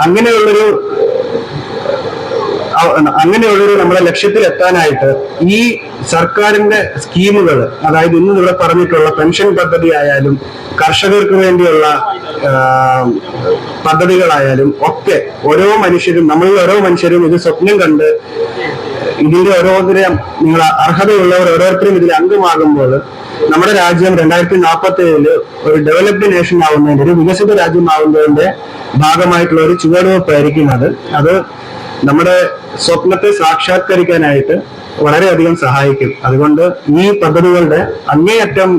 അങ്ങനെയുള്ളൊരു അങ്ങനെയുള്ളൊരു നമ്മുടെ ലക്ഷ്യത്തിൽ എത്താനായിട്ട് ഈ സർക്കാരിന്റെ സ്കീമുകൾ അതായത് ഇന്ന് ഇവിടെ പറഞ്ഞിട്ടുള്ള പെൻഷൻ പദ്ധതി ആയാലും കർഷകർക്ക് വേണ്ടിയുള്ള പദ്ധതികളായാലും ഒക്കെ ഓരോ മനുഷ്യരും നമ്മളിൽ ഓരോ മനുഷ്യരും ഇത് സ്വപ്നം കണ്ട് ഇതിന്റെ ഓരോരുത്തരെയും നിങ്ങൾ അർഹതയുള്ളവർ ഓരോരുത്തരും ഇതിൽ അംഗമാകുമ്പോൾ നമ്മുടെ രാജ്യം രണ്ടായിരത്തി നാൽപ്പത്തി ഏഴിൽ ഒരു ഡെവലപ്ഡ് നേഷൻ ആവുന്നതിന്റെ ഒരു വികസിത രാജ്യമാവുന്നതിന്റെ ഭാഗമായിട്ടുള്ള ഒരു ചുവടുവെപ്പായിരിക്കും അത്. അത് നമ്മുടെ സ്വപ്നത്തെ സാക്ഷാത്കരിക്കാനായിട്ട് വളരെയധികം സഹായിക്കും. അതുകൊണ്ട് ഈ പദ്ധതികളുടെ അങ്ങേയറ്റം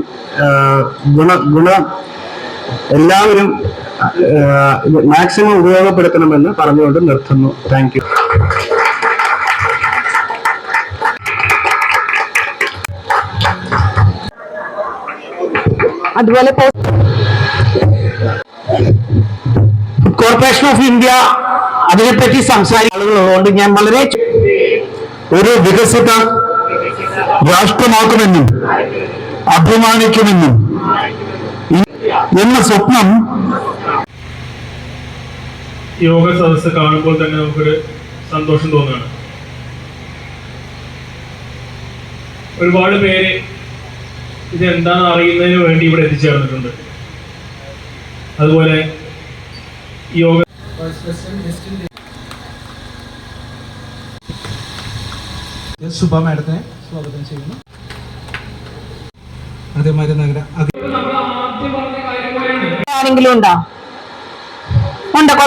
ഗുണ ഗുണ എല്ലാവരും മാക്സിമം ഉപയോഗപ്പെടുത്തണമെന്ന് പറഞ്ഞുകൊണ്ട് നിർത്തുന്നു. Thank you. അതുപോലെ കോർപ്പറേഷൻ ഓഫ് ഇന്ത്യ അതിനെപ്പറ്റി സംസാരിക്കുന്നതുകൊണ്ട് ഞാൻ വളരെ ഒരു വികസിത രാഷ്ട്രമാക്കുമെന്നും അഭിമാനിക്കുമെന്നും എന്ന സ്വപ്നം യോഗ സദസ്സ് കാണുമ്പോൾ തന്നെ നമുക്കൊരു സന്തോഷം തോന്നുകയാണ്. ഒരുപാട് പേര് ഇതെന്താണെന്ന് അറിയുന്നതിന് വേണ്ടി ഇവിടെ എത്തിച്ചേർന്നിട്ടുണ്ട്. അതുപോലെ യോഗ. സുബ മാഡത്തിനെ സ്വാഗതം ചെയ്യുന്നു. അതേമാതിരി നഗര ആരെങ്കിലും ഉണ്ടോ? ഉണ്ടോ?